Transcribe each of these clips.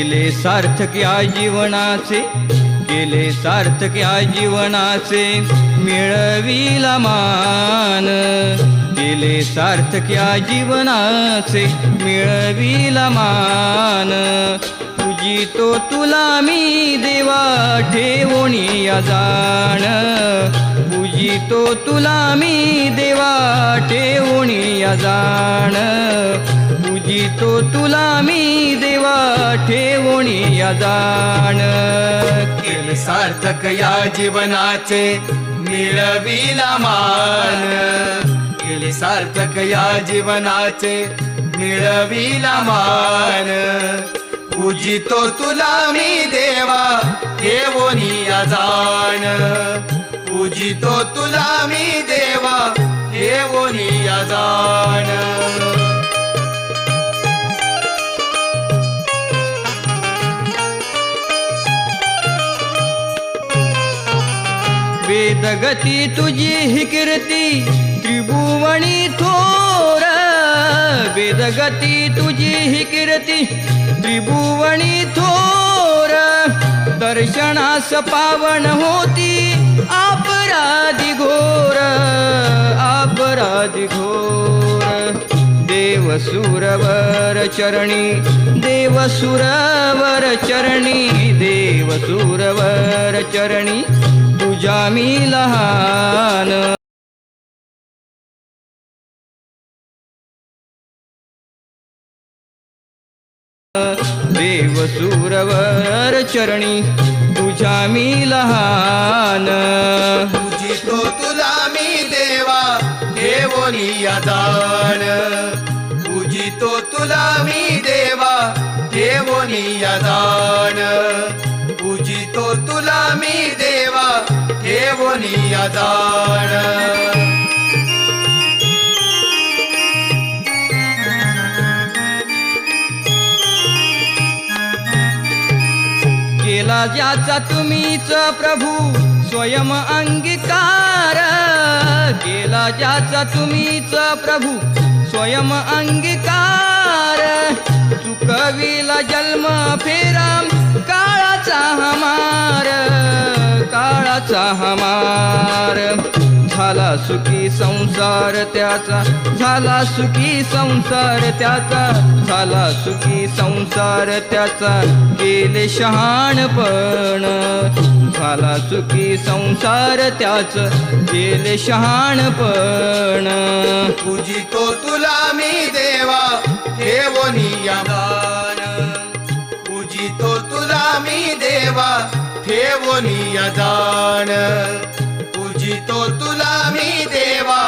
केले सार्थक या जीवनाचे केले सार्थक या जीवनाचे मिळविला मान. केले सार्थक या जीवनाचे मिळविला मान. पूजितो तुला मी देवा ठेवणी या जाण. तो तुला मी देवा ठेवणी या जाण. तो तुला मी देवा ठेवणी या जाण. केले सार्थक या जीवनाचे मिळविला मान. केले सार्थक या जीवनाचे मिळविला मान. पूजितो तुला मी देवा देवोनी जाण. पूजितो तुला मी वेदगती तुझी ही कीर्ती त्रिभुवणी थोर. वेदगती तुझी ही कीर्ती त्रिभुवणी थोर. दर्शनास पावन होती अपराधी घोर अपराधी घोर. देवसुरवर चरणी देवसुरवर चरणी देवसुरवर चरणी. तुझ्या मी लहान. देव चरणी तुझ्या मी लहान. तो तुला मी देवा देवोनी जाण पूजितो तुला मी देवा देवोनी जाण पूजितो तुला मी देवा देवोनी जाण केला ज्याचा तुम्हीच प्रभू स्वयं अंगीकार। केला ज्याचा तुम्हीच प्रभू स्वयं अंगीकार। चुकविला जन्म फेरा हमार झाला सुखी संसार त्याचा झाला सुखी संसार त्याचा झाला सुखी संसार त्याचा गेले शहाणपण. झाला सुखी संसार त्याच गेले शहाणपण. पूजितो तुला मी देवा देवोनी जाण पूजितो तुला मी देवा ठेवोनी जाण पूजितो तुला मी देवा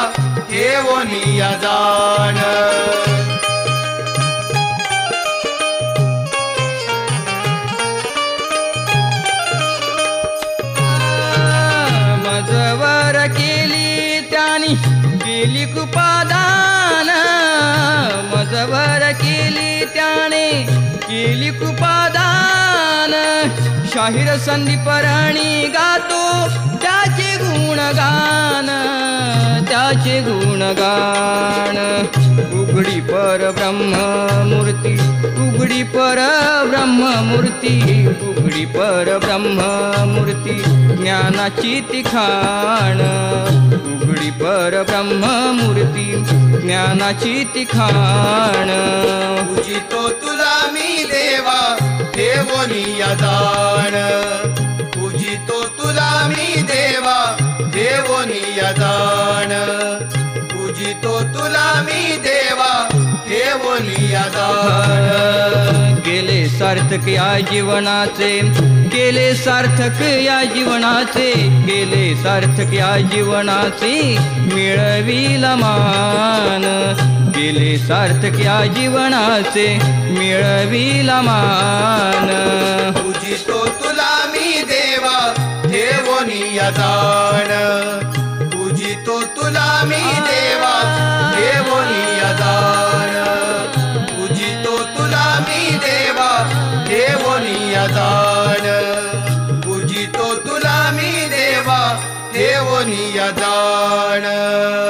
ठेवोनी जाण मजवर केली त्यानी केली कृपादान मजवर केली त्याने केली कृपादान शाहीर संदीपराणी गातो. त्याचे गुणगान त्याचे गुणगान. उघडी पर ब्रह्म मूर्ती उघडी पर ब्रह्म मूर्ती उघडी पर ब्रह्म मूर्ती ज्ञानाची तिखाण उघडी पर ब्रह्म मूर्ती ज्ञानाची तिखाण पूजितो तुला देवोनी पूजितो तुला मी देवा देवोनी जाण पूजितो तुला मी देवा देवोनी जाण केले सार्थक या जीवनाचे केले सार्थक या जीवनाचे केले सार्थक या जीवनाचे मिळविला मान. केले सार्थक या जीवनाचे मिळविला मान. पूजितो तुला मी देवा देवोनी जाण. पूजितो तुला मी देवा देवोनी जाण. पूजितो तुला मी देवा देवोनी जाण. पूजितो तुला मी देवा देवोनी जाण.